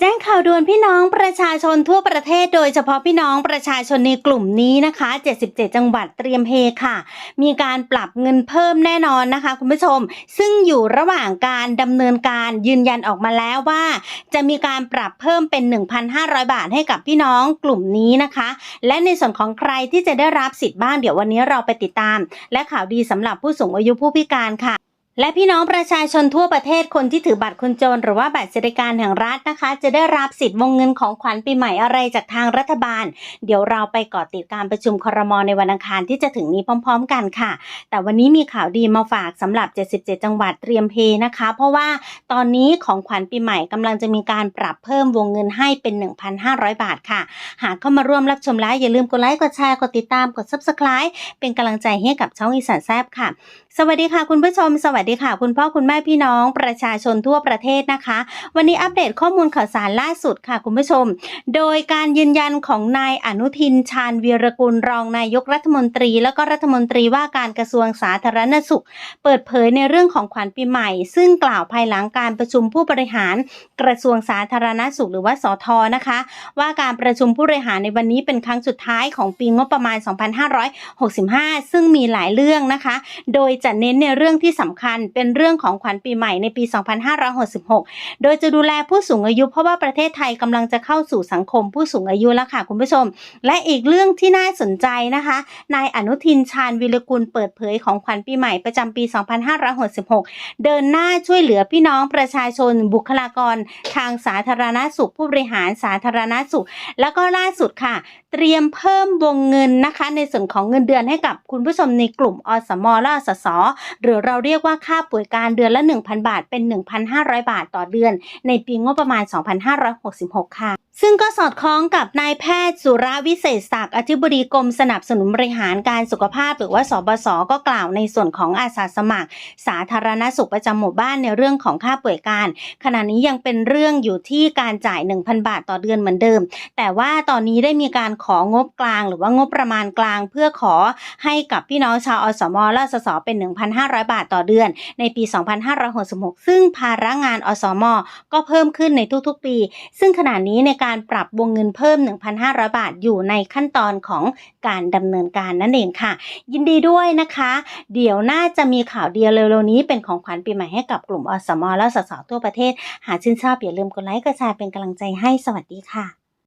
แจ้งข่าวด่วนพี่น้องประชาชนทั่วประเทศโดยเฉพาะพี่น้องประชาชนในกลุ่มนี้นะคะ 77 จังหวัดเตรียมเฮค่ะ มีการปรับเงินเพิ่มแน่นอนนะคะ คุณผู้ชม ซึ่งอยู่ระหว่างการดำเนินการยืนยันออกมาแล้วว่า จะมีการปรับเพิ่มเป็น 1,500 บาทให้กับพี่น้องกลุ่มนี้นะคะ และในส่วนของใครที่จะได้รับสิทธิ์บ้างเดี๋ยววันนี้เราไปติดตาม และข่าวดีสำหรับผู้สูงอายุผู้พิการค่ะ และพี่น้องประชาชนทั่วประเทศคนที่ถือบัตรคนจนหรือว่าบัตรสวัสดิการแห่งรัฐนะคะ จะได้รับสิทธิ์วงเงินของขวัญปีใหม่อะไรจากทางรัฐบาล เดี๋ยวเราไปเกาะติดการประชุมครมในวันอังคารที่จะถึงนี้พร้อม ๆ กันค่ะ แต่วันนี้มีข่าวดีมาฝากสำหรับ 77 จังหวัดเตรียมเพนะคะ เพราะว่าตอนนี้ของขวัญปีใหม่กำลังจะมีการปรับเพิ่มวงเงินให้เป็น 1,500 บาทค่ะ หากเข้ามาร่วมรับชมแล้วอย่าลืมกดไลค์กดแชร์กดติดตามกด subscribe เป็นกำลังใจให้กับช่องอีสานแซบค่ะ สวัสดีค่ะ คุณผู้ชมสวัสดีค่ะ คุณพ่อคุณแม่พี่น้องประชาชนทั่วประเทศนะคะ วันนี้อัปเดตข้อมูลข่าวสารล่าสุดค่ะคุณผู้ชม โดยการยืนยันของนายอนุทินชาญวีรกุลรองนายกรัฐมนตรี แล้วก็รัฐมนตรีว่าการกระทรวงสาธารณสุข เปิดเผยในเรื่องของขวัญปีใหม่ ซึ่งกล่าวภายหลังการประชุมผู้บริหารกระทรวงสาธารณสุขหรือว่าสทนะคะ ว่าการประชุมผู้บริหารในวันนี้เป็นครั้งสุดท้ายของปีงบประมาณ 2565 ซึ่งมีหลายเรื่องนะคะ โดยจะเน้นในเรื่องที่สำคัญเป็นเรื่องของขวัญปีใหม่ในปี 2566 โดยจะดูแลผู้สูงอายุเพราะว่าประเทศไทยกำลังจะเข้าสู่สังคมผู้สูงอายุแล้วค่ะคุณผู้ชม และอีกเรื่องที่น่าสนใจนะคะ นายอนุทินชาญวิรกุลเปิดเผยของขวัญปีใหม่ประจำปี 2566 เดินหน้าช่วยเหลือพี่น้องประชาชน บุคลากร ทางสาธารณสุข ผู้บริหารสาธารณสุข แล้วก็ล่าสุดค่ะ เตรียมเพิ่มวงเงินนะคะ ในส่วนของเงินเดือนให้กับคุณผู้ชมในกลุ่มอสมและสสหรือเราเรียกว่าค่าป่วยการเดือนละ 1,000 บาท เป็น 1,500 บาทต่อเดือน ในปีงบประมาณ 2566 ค่ะ ซึ่งก็สอดคล้องกับนายแพทย์สุรวิเศษศักดิ์อธิบดีกรมสนับสนุนบริหารการสุขภาพ หรือว่าสบศก็กล่าวในส่วนของอาสาสมัคร สาธารณสุขประจำหมู่บ้านในเรื่องของค่าป่วยการ ขณะนี้ยังเป็นเรื่องอยู่ที่การจ่าย 1,000 บาทต่อเดือนเหมือนเดิม แต่ว่าตอนนี้ได้มีการของบกลาง หรือว่างบประมาณกลาง เพื่อขอให้กับพี่น้องชาวอสมและสสเป็น 1,500 บาทต่อเดือน ในปี 2566 ซึ่งภาระงานอสม ก็เพิ่มขึ้นในทุกๆ ปี ซึ่งขณะนี้ในการการปรับวงเงินเพิ่ม 1,500 บาทอยู่ในขั้นตอนของการดำเนินการนั่นเองค่ะ ยินดีด้วยนะคะ เดี๋ยวน่าจะมีข่าวเดียวเร็วๆนี้เป็นของขวัญปีใหม่ให้กับกลุ่มอสมและสสทั่วประเทศ หากชื่นชอบอย่าลืมกดไลค์กดแชร์เป็นกำลังใจให้สวัสดีค่ะ